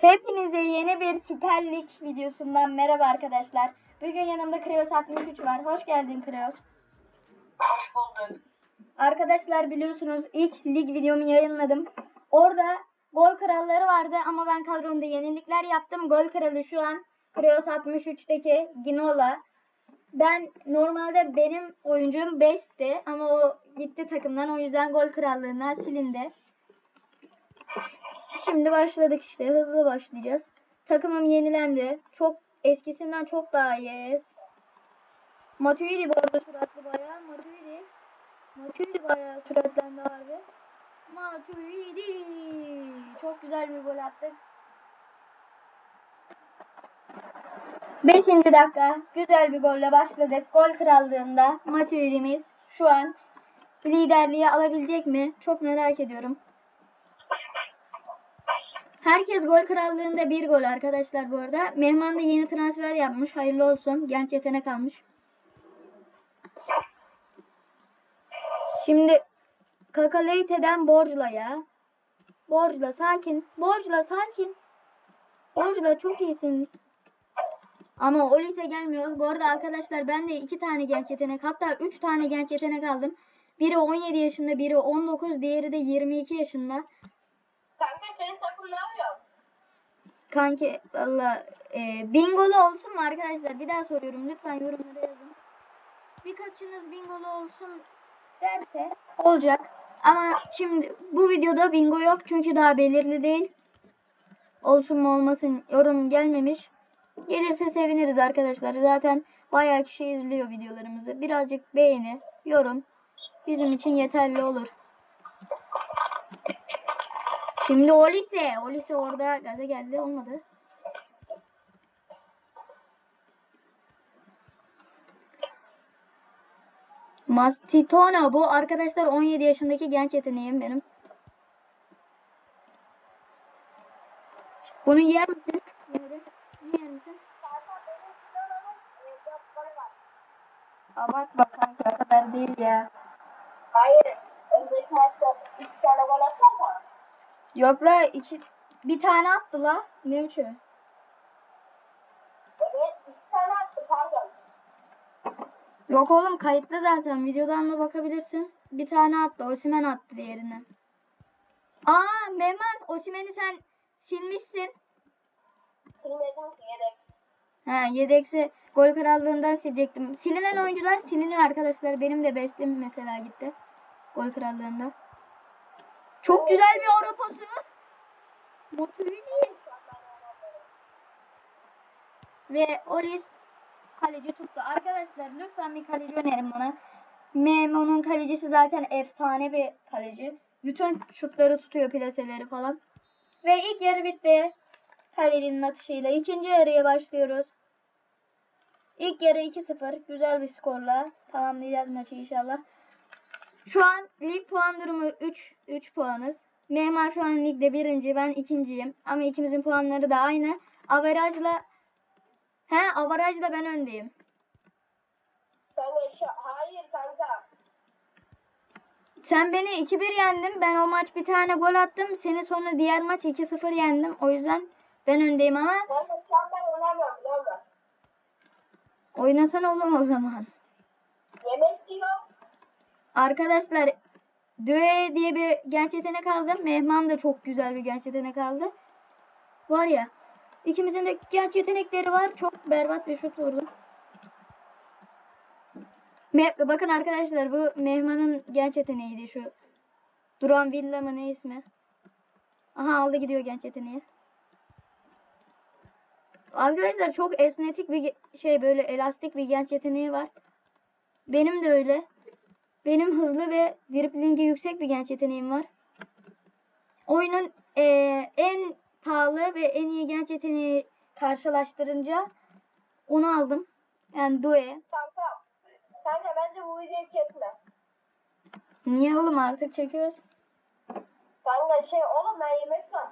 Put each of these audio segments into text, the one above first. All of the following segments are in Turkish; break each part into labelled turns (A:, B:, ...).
A: Hepinize yeni bir Süper Lig videosundan merhaba arkadaşlar. Bugün yanımda Kreos 63 var. Hoş geldin Kreos.
B: Hoş bulduk.
A: Arkadaşlar biliyorsunuz ilk lig videomu yayınladım. Orada gol kralları vardı ama ben kadromda yenilikler yaptım. Gol kralı şu an Kreos 63'teki Ginola. Ben normalde benim oyuncum 5'ti ama o gitti takımdan o yüzden gol krallığına silindi. Şimdi başladık işte hızlı başlayacağız. Takımım yenilendi. Çok eskisinden çok daha iyi. Matuidi bu arada süratli bayağı. Matuidi. Matuidi bayağı süratlendi harbi. Matuidi. Çok güzel bir gol attık. Beşinci dakika. Güzel bir golle başladık. Gol krallığında Matuidi'miz şu an liderliği alabilecek mi? Çok merak ediyorum. Herkes gol krallığında bir gol arkadaşlar bu arada. Mehman da yeni transfer yapmış. Hayırlı olsun. Genç yetenek almış. Şimdi Kakaleyte'den Borcla'ya. Borcla sakin. Borcla sakin. Borcla çok iyisin. Ama Olise gelmiyor. Bu arada arkadaşlar ben de iki tane genç yetenek hatta üç tane genç yetenek aldım. Biri 17 yaşında, biri 19, diğeri de 22 yaşında.
B: Kanka senin takım ne yapıyor?
A: Kanki valla e, bingolu olsun mu arkadaşlar? Bir daha soruyorum. Lütfen yorumlara yazın. Birkaçınız bingolu olsun derse olacak. Ama şimdi bu videoda bingo yok çünkü daha belirli değil. Olsun mu olmasın yorum gelmemiş. Gelirse seviniriz arkadaşlar. Zaten bayağı kişi izliyor videolarımızı. Birazcık beğeni, yorum bizim için yeterli olur. Şimdi Olise. Olise orada gaza geldi. Olmadı. Mastitona bu. Arkadaşlar 17 yaşındaki genç yeteneğim benim. Bunu yer misin? Bunu yer misin? Abartma kanka. Kadar değil ya.
B: Hayır. Önceki maçta üç tane gol atsana.
A: Yok la iki... Bir tane attı la. Ne üçü?
B: Evet. İki tane attı pardon.
A: Yok oğlum kayıtlı zaten. Videodan da bakabilirsin. Bir tane attı. Osimen attı diğerini. Aa Mehmet Osimen'i sen silmişsin.
B: Silmedim ki yedek.
A: Ha yedekse gol krallığından silecektim. Silinen oyuncular siliniyor arkadaşlar. Benim de bestim mesela gitti. Gol krallığında. Çok güzel bir Avrupası. Matuidi. Ve Oris kaleci tuttu. Arkadaşlar lütfen bir kaleci önerin bana. Memo'nun kalecisi zaten efsane bir kaleci. Bütün şutları tutuyor plaseleri falan. Ve ilk yarı bitti. Kalecinin atışıyla. İkinci yarıya başlıyoruz. İlk yarı 2-0. Güzel bir skorla tamamlayacağız maçı inşallah. Şu an lig puan durumu 3. 3 puanız. Mehmet şu an ligde birinci. Ben ikinciyim. Ama ikimizin puanları da aynı. Averajla He averajla ben öndeyim.
B: Kanka şu, hayır kanka.
A: Sen beni 2-1 yendin. Ben o maç bir tane gol attım. Seni sonra diğer maç 2-0 yendim. O yüzden ben öndeyim ama
B: Kanka şu an ben oynamıyorum biliyor musun?
A: oynasana oğlum o zaman.
B: Yemek yiyor.
A: Arkadaşlar Döe diye bir genç yetenek aldım. Mehman da çok güzel bir genç yetenek aldı. Var ya ikimizin de genç yetenekleri var. Çok berbat bir şut vurdum. Me bakın arkadaşlar bu Mehman'ın genç yeteneğiydi şu. Duran Villa mı ne ismi? Aha aldı gidiyor genç yeteneği. Arkadaşlar çok esnetik bir şey böyle elastik bir genç yeteneği var. Benim de öyle. Benim hızlı ve driblingi yüksek bir genç yeteneğim var. Oyunun eee, en pahalı ve en iyi genç yeteneği karşılaştırınca onu aldım. Yani Due.
B: Kanka. Kanka bence bu videoyu çekme.
A: Niye oğlum artık çekiyoruz?
B: Kanka şey oğlum ben yemek var.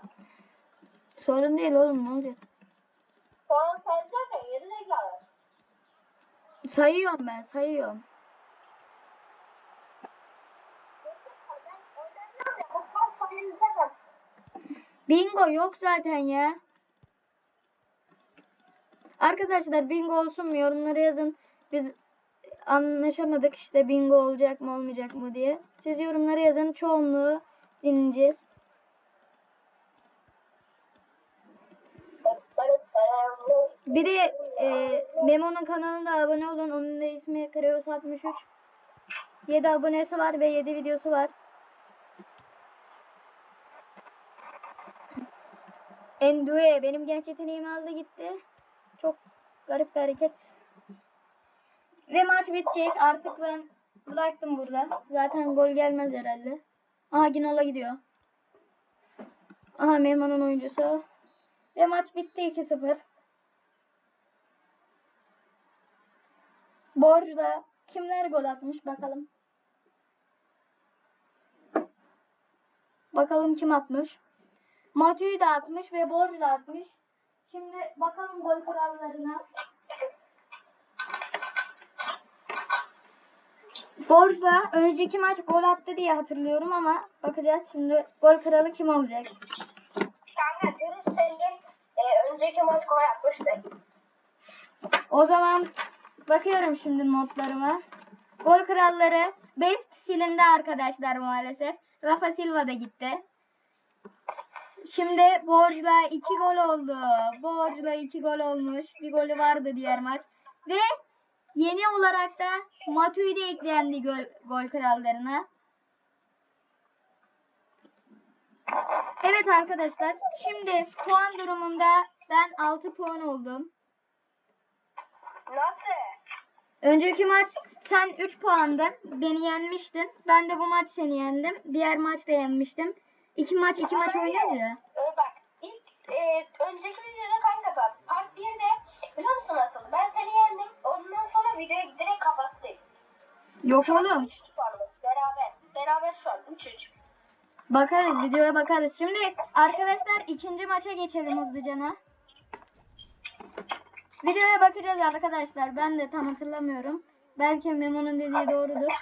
A: Sorun değil oğlum ne olacak?
B: Sonra sayacak ya yedi zekalı.
A: Sayıyorum ben sayıyorum. Bingo yok zaten ya. Arkadaşlar bingo olsun mu yorumlara yazın. Biz anlaşamadık işte bingo olacak mı olmayacak mı diye. Siz yorumlara yazın çoğunluğu dinleyeceğiz. Bir de e, Memo'nun kanalına abone olun. Onun da ismi Kreos 63. 7 abonesi var ve 7 videosu var. Endue benim genç yeteneğimi aldı gitti. Çok garip bir hareket. Ve maç bitecek. Artık ben bıraktım burada. Zaten gol gelmez herhalde. Aha Ginola gidiyor. Aha Memo'nun oyuncusu. Ve maç bitti 2-0. Borj'da kimler gol atmış bakalım. Bakalım kim atmış. Matü'yü de atmış ve Borj da atmış. Şimdi bakalım gol kurallarına. Borj da önceki maç gol attı diye hatırlıyorum ama bakacağız şimdi gol kralı kim olacak.
B: Kanka dürüst söyleyeyim. E, önceki maç gol atmıştı.
A: O zaman bakıyorum şimdi notlarıma. Gol kralları Best silindi arkadaşlar maalesef. Rafa Silva da gitti. Şimdi Borj'la 2 gol oldu. Borj'la 2 gol olmuş. Bir golü vardı diğer maç. Ve yeni olarak da Matuidi eklendi gol, gol krallarına. Evet arkadaşlar. Şimdi puan durumunda ben 6 puan oldum.
B: Nasıl?
A: Önceki maç sen 3 puandın. Beni yenmiştin. Ben de bu maç seni yendim. Diğer maçta yenmiştim. İki maç iki maç oynuyoruz ya.
B: Ee, bak ilk e, önceki videoda kanka bak part 1'de biliyor musun nasıl? Ben seni yendim. Ondan sonra videoyu direkt kapattık.
A: Yok oğlum.
B: 3 puanımız beraber. Beraber şu an 3 3.
A: Bakarız videoya bakarız. Şimdi arkadaşlar ikinci maça geçelim hızlıcana. Videoya bakacağız arkadaşlar. Ben de tam hatırlamıyorum. Belki Memo'nun dediği doğrudur.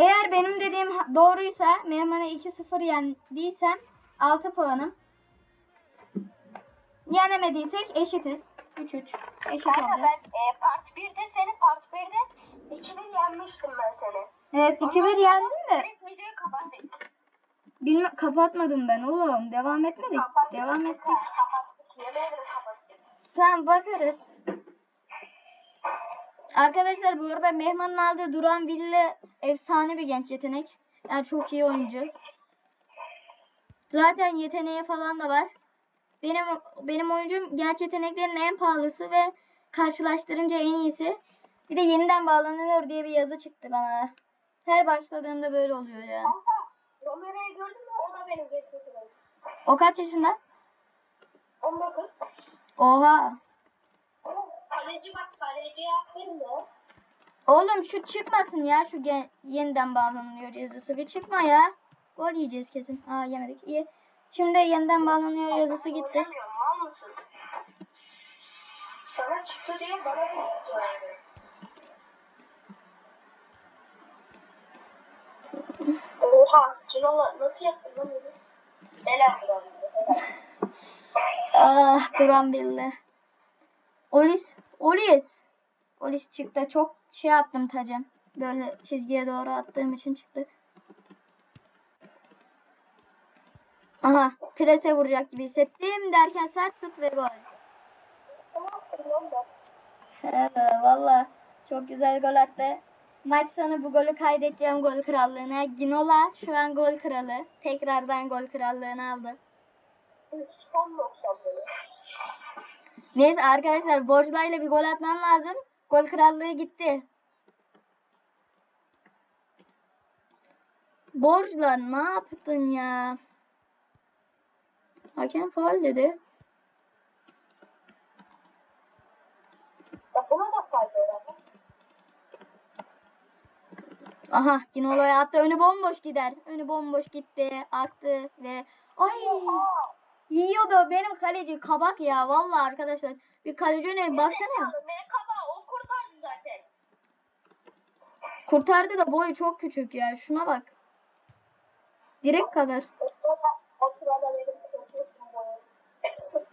A: Eğer benim dediğim doğruysa Memo'na 2-0 yendiysem 6 puanım. Yenemediysek eşitiz. 3-3. Eşit
B: Kanka
A: olacağız.
B: ben e, part 1'de seni part 1'de 2000 yenmiştim ben seni.
A: Evet 2-1 yendim de.
B: Direkt videoyu kapattık.
A: Bilmem kapatmadım ben oğlum. Devam etmedik.
B: Kapattık.
A: Devam ettik.
B: Kapattık. Ederim kapattık.
A: Tamam bakarız. Arkadaşlar bu arada Mehman'ın aldığı Duran Ville efsane bir genç yetenek. Yani çok iyi oyuncu. Zaten yeteneği falan da var. Benim benim oyuncum genç yeteneklerin en pahalısı ve karşılaştırınca en iyisi. Bir de yeniden bağlanıyor diye bir yazı çıktı bana. Her başladığımda böyle oluyor yani.
B: Kanka Romero'yu gördün mü? O da benim geçmişim.
A: O kaç yaşında?
B: 19.
A: Oha.
B: Kaleci bak kaleci aferin mi?
A: Oğlum şu çıkmasın ya şu yeniden bağlanıyor yazısı bir çıkma ya. Gol yiyeceğiz kesin. Aa yemedik iyi. Şimdi yeniden bağlanıyor yazısı gitti.
B: Oynamıyorum mal mısın? Sana çıktı diye bana yani. Oha, Cinola nasıl yaptın lan bunu? Helal helal.
A: Ah Duran Bille. Olis. Olis. Olis çıktı. Çok şey attım tacım. Böyle çizgiye doğru attığım için çıktı. Aha prese vuracak gibi hissettim derken sert şut ve gol. Valla çok güzel gol attı. Maç sonu bu golü kaydedeceğim gol krallığına. Ginola şu an gol kralı. Tekrardan gol krallığını aldı.
B: Son 90 böyle.
A: Neyse arkadaşlar Borca'yla bir gol atmam lazım. Gol krallığı gitti. Borcla ne yaptın ya? Hakem faul dedi. Aha Ginola'ya attı. Önü bomboş gider. Önü bomboş gitti. Aktı ve ay! Yiyordu. Benim kaleci kabak ya. Vallahi arkadaşlar. Bir kaleci ne baksana.
B: Mekaba o kurtardı zaten.
A: Kurtardı da boyu çok küçük ya. Şuna bak. Direkt kadar.
B: Benim.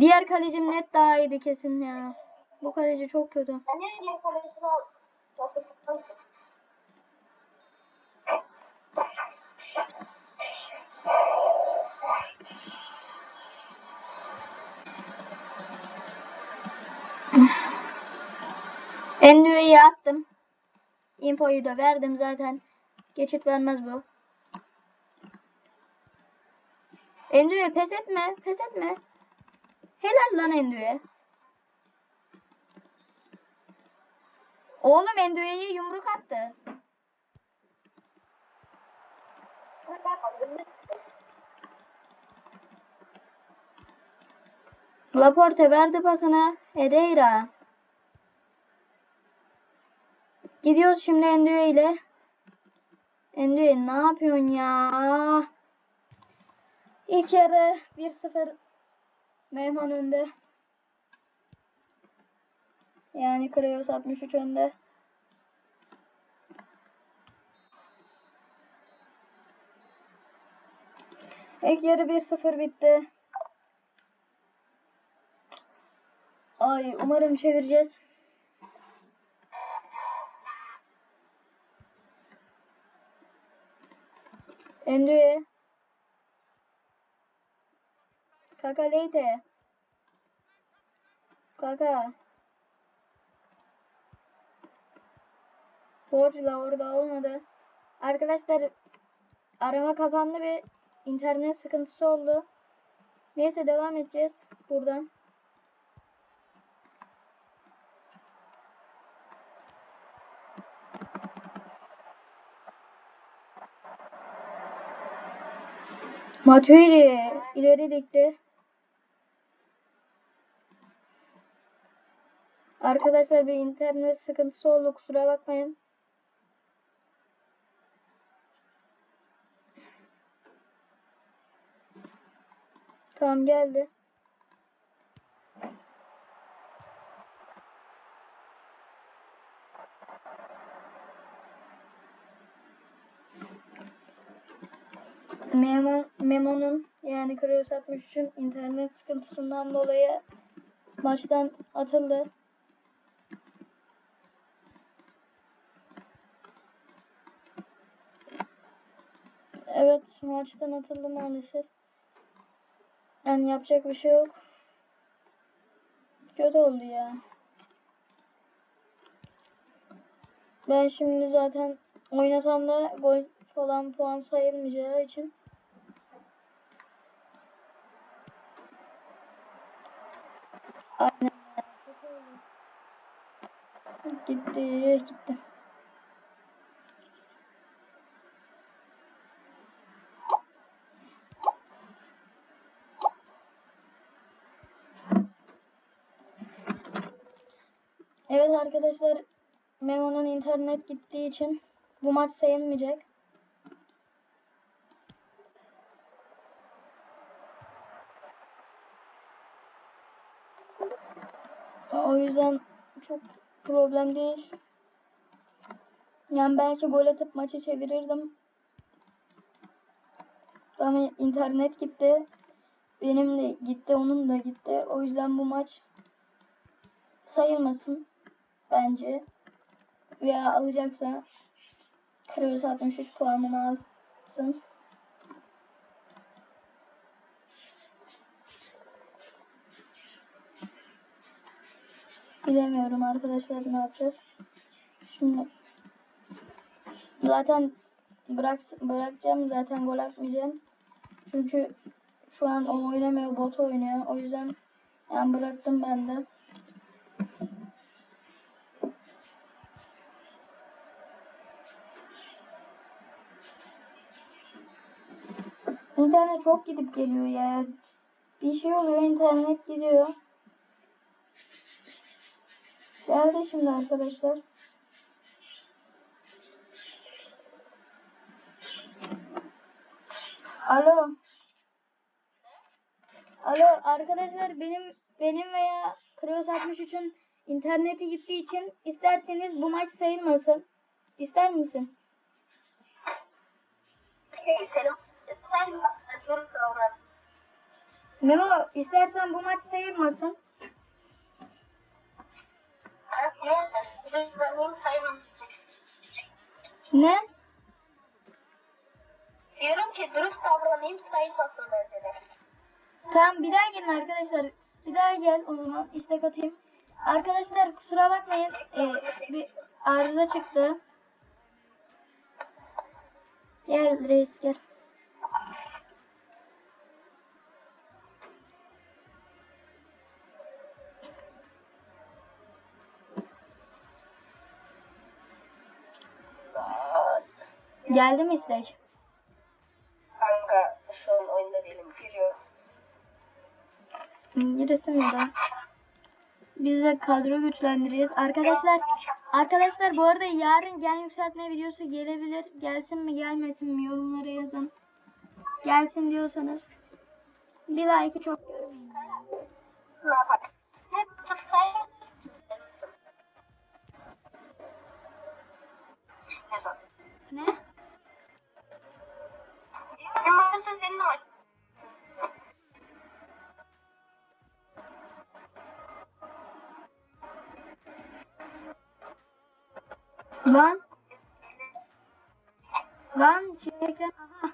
A: Diğer kalecim net daha iyiydi kesin ya. Bu kaleci çok kötü.
B: Ben
A: Endüve'yi attım. Infoyu da verdim zaten. Geçit vermez bu. Endüve pes etme. Pes etme. Helal lan Endüve. Oğlum Endüve'ye yumruk attı. Laporte verdi pasını. Herrera. Gidiyoruz şimdi Endüve ile. Endüve ne yapıyorsun ya? İlk yarı 1-0 Mehman önde. Yani Kreos 63 önde. İlk yarı 1-0 bitti. Ay umarım çevireceğiz. Endüe. Kaka Leyte. Kaka. Borcla orada olmadı. Arkadaşlar arama kapandı ve internet sıkıntısı oldu. Neyse devam edeceğiz buradan. Matuidi ileri dikti. Arkadaşlar bir internet sıkıntısı oldu kusura bakmayın. Tamam geldi. Memo, Memo'nun yani Krios 63'ün internet sıkıntısından dolayı maçtan atıldı. Evet maçtan atıldı maalesef. Yani yapacak bir şey yok. Kötü oldu ya. Ben şimdi zaten oynasam da gol falan puan sayılmayacağı için Aynen. ya, kötü oldu. Gitti, gitti. Evet arkadaşlar Memo'nun internet gittiği için bu maç sayılmayacak. O yüzden çok problem değil. Yani belki gol atıp maçı çevirirdim. Ama internet gitti. Benim de gitti, onun da gitti. O yüzden bu maç sayılmasın bence. Veya alacaksa Kroos 63 puanını alsın. Bilemiyorum arkadaşlar ne yapacağız. Şimdi zaten bırak bırakacağım zaten gol atmayacağım. Çünkü şu an o oynamıyor bot oynuyor. O yüzden yani bıraktım ben de. İnternet çok gidip geliyor ya. Bir şey oluyor internet gidiyor. Geldi şimdi arkadaşlar. Alo. Alo arkadaşlar benim benim veya Krios 63'ün interneti gittiği için isterseniz bu maç sayılmasın. İster misin?
B: Selam.
A: Memo istersen bu maç sayılmasın. Ne?
B: Diyorum ki dürüst davranayım sayılmasın bence de.
A: Tamam bir daha gelin arkadaşlar. Bir daha gel o zaman istek atayım. Arkadaşlar kusura bakmayın. Ee, bir arıza çıktı. Gel reis gel. Geldi mi istek?
B: Kanka şu an oyunda değilim. Giriyorum.
A: Giresin de. Biz de kadro güçlendireceğiz. Arkadaşlar arkadaşlar bu arada yarın gen yükseltme videosu gelebilir. Gelsin mi gelmesin mi yorumlara yazın. Gelsin diyorsanız. Bir like'ı çok görmeyin.
B: Hep.
A: Ne?
B: Senin ama
A: Lan. Lan şey ekran aha.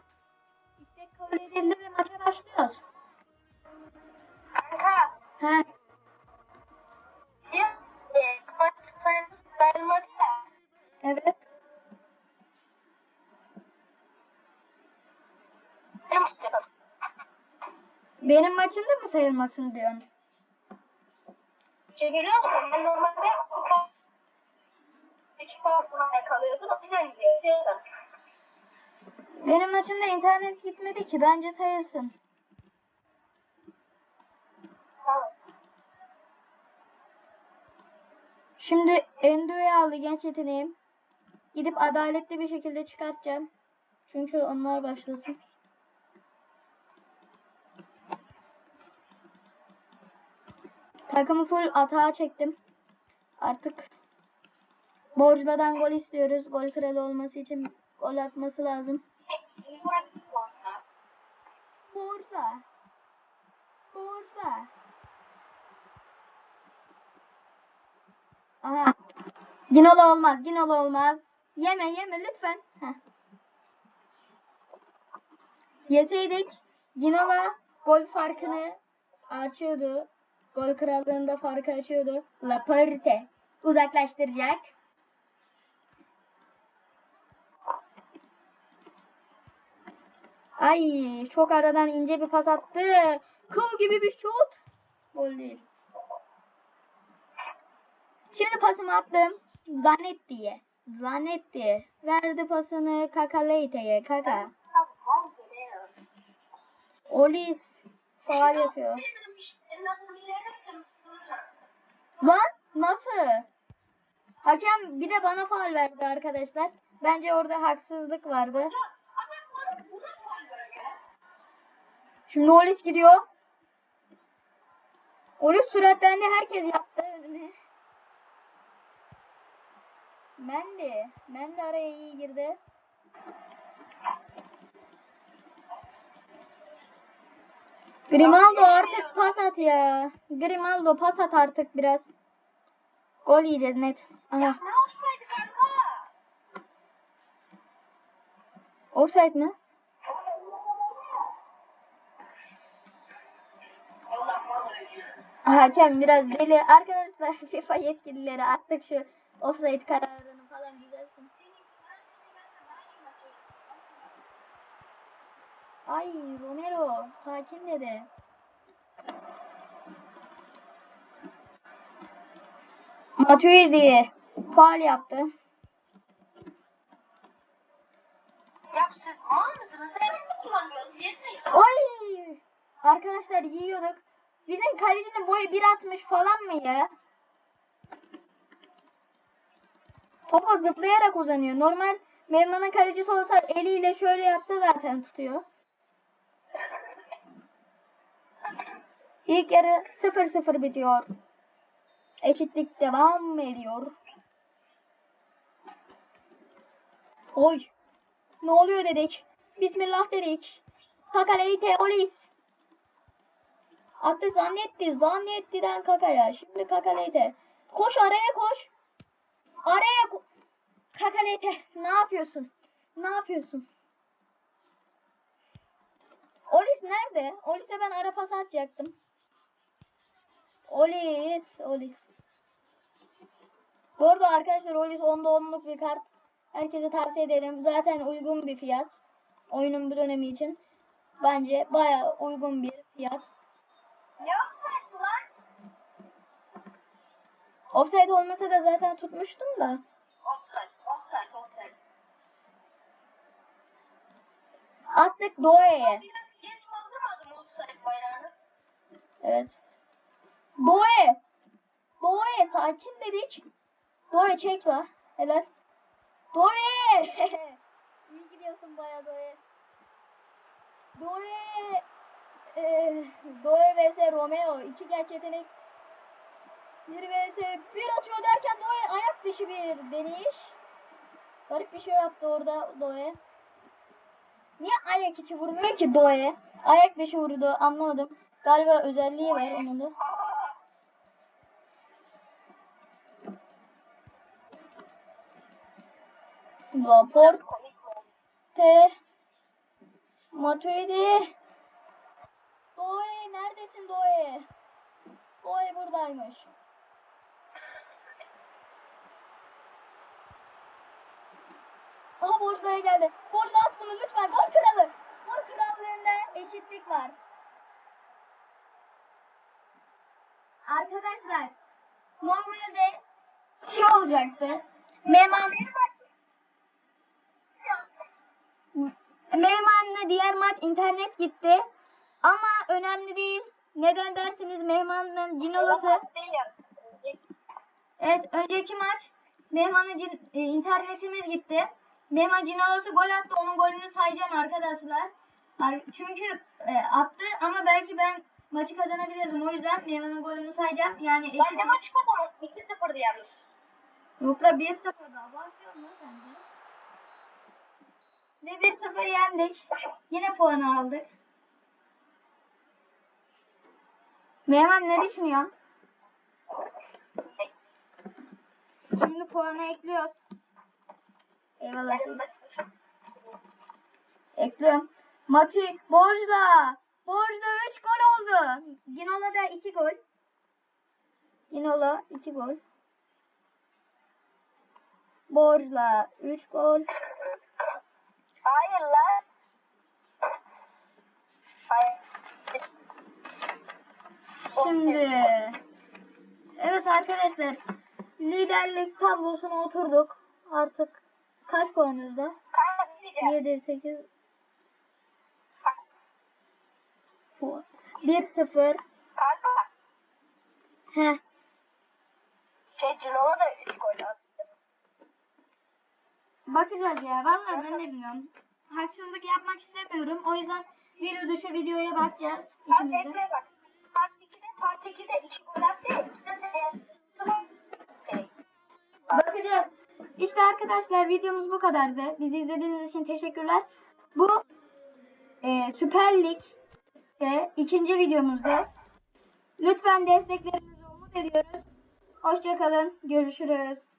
A: İstek kabul edildi ve maça başlıyoruz.
B: kanka.
A: He.
B: Ki maç sayılmadı ya.
A: Evet.
B: Ne istiyorsun?
A: Benim maçım da mı sayılmasın diyorsun?
B: Biliyor musun? Ben normalde üç puan falan kalıyordum. O yüzden diyor. Diyorsan.
A: Benim maçımda internet gitmedi ki bence sayılsın.
B: Tamam.
A: Şimdi Endo'yu aldı genç yeteneğim. Gidip adaletli bir şekilde çıkartacağım. Çünkü onlar başlasın. Takımı full atağa çektim. Artık Borca'dan gol istiyoruz. Gol kralı olması için gol atması lazım. Borca. Borca. Aha. Ginola olmaz. Ginola olmaz. Yeme yeme lütfen. Heh. Yeseydik Ginola gol farkını açıyordu. Gol krallığında farkı açıyordu. Laporte uzaklaştıracak. Ay çok aradan ince bir pas attı. Kıl gibi bir şut. Gol değil. Şimdi pasımı attım. Zanetti'ye. Zanetti. Verdi pasını Kaka Leite'ye. Kaka. Olis. Faal yapıyor. Lan nasıl? Hakem bir de bana faal verdi arkadaşlar. Bence orada haksızlık vardı. Şimdi Olis gidiyor. Olis süratlendi. Herkes yaptı önüne. Mendy. Mendy araya iyi girdi. Grimaldo artık pas at ya. Grimaldo pas at artık biraz. Gol yiyeceğiz net. Aha.
B: Ne olsaydı kanka?
A: Offside mi? Hakem biraz deli. Arkadaşlar FIFA yetkilileri artık şu offside kararını falan düzelsin. Ay Romero sakin dedi. Matuidi faal yaptı.
B: Ya siz mal mısınız? Sen mi kullanıyorsunuz? Yeter.
A: Oy! Arkadaşlar yiyorduk. Bizim kalecinin boyu 1.60 falan mı ya? Topa zıplayarak uzanıyor. Normal Mevman'ın kalecisi olsa eliyle şöyle yapsa zaten tutuyor. İlk yarı 0-0 bitiyor. Eşitlik devam ediyor. Oy. Ne oluyor dedik. Bismillah dedik. Kakaleite olis. Attı zannetti. Zannetti'den Kaka'ya. Şimdi Kakaleyte. Koş araya koş. Araya ko- Kakaleyte. Ne yapıyorsun? Ne yapıyorsun? Olis nerede? Olis'e ben ara pas atacaktım. Olis. Olis. Bu arada arkadaşlar Olis 10'da 10'luk bir kart. Herkese tavsiye ederim. Zaten uygun bir fiyat. Oyunun bir dönemi için. Bence bayağı uygun bir fiyat.
B: Ne yapsaydın lan?
A: Offside olmasa da zaten tutmuştum da.
B: Offside, offside, offside.
A: Attık
B: offside bayrağını.
A: Evet. Doğe. Doğe sakin dedik. Doğe çek la. Helal. Doğe. İyi gidiyorsun bayağı Doğe. Doğe. Ee, Doğe vs Romeo. iki genç yetenek. Bir vs bir atıyor derken Doğe ayak dışı bir deniş. Garip bir şey yaptı orada Doğe. Niye ayak içi vurmuyor ki Doğe? Ayak dışı vurdu anlamadım. Galiba özelliği var onun da. Laporte? Matuidi. Doğe neredesin Doğe? Doğe buradaymış. Aha Borca'ya geldi. Borca at bunu lütfen. Gol kralı. Gol krallığında eşitlik var. Arkadaşlar normalde şey olacaktı. Benim anne diğer maç internet gitti. Ama önemli değil. Neden dersiniz Mehman'ın
B: cin olursa.
A: Evet önceki maç Mehman'ın cin, e, internetimiz gitti. Mehman cin olursa gol attı. Onun golünü sayacağım arkadaşlar. Çünkü e, attı ama belki ben maçı kazanabilirdim. O yüzden Mehman'ın golünü sayacağım. Yani eşit...
B: Ben de maçı kazandım. 2-0'dı yalnız.
A: Yokla 1-0'dı. Ve 1-0 yendik. Yine puanı aldık. Mehman ne düşünüyorsun? Şimdi puanı ekliyoruz. Eyvallah. Ekliyorum. Mati, Borjda. Borjda 3 gol oldu. Ginola da 2 gol. Ginola 2 gol. Borjla 3 gol.
B: Hayır lan. Hayır.
A: Şimdi evet arkadaşlar liderlik tablosuna oturduk. Artık kaç
B: bir diyeceğim.
A: 7 8 puan. 1-0.
B: Kanka.
A: Heh.
B: Şey Cinola da 3 gol.
A: Bakacağız ya. Vallahi ben de bilmiyorum. Haksızlık yapmak istemiyorum. O yüzden video dışı videoya bakacağız. De.
B: 2'de bak. Part 2'de Part 2'de 2 gol attı. Şey,
A: Bakacağız. İşte arkadaşlar videomuz bu kadardı. Bizi izlediğiniz için teşekkürler. Bu e, Süper Lig'de ikinci videomuzda. Lütfen desteklerinizi umut ediyoruz. Hoşçakalın. Görüşürüz.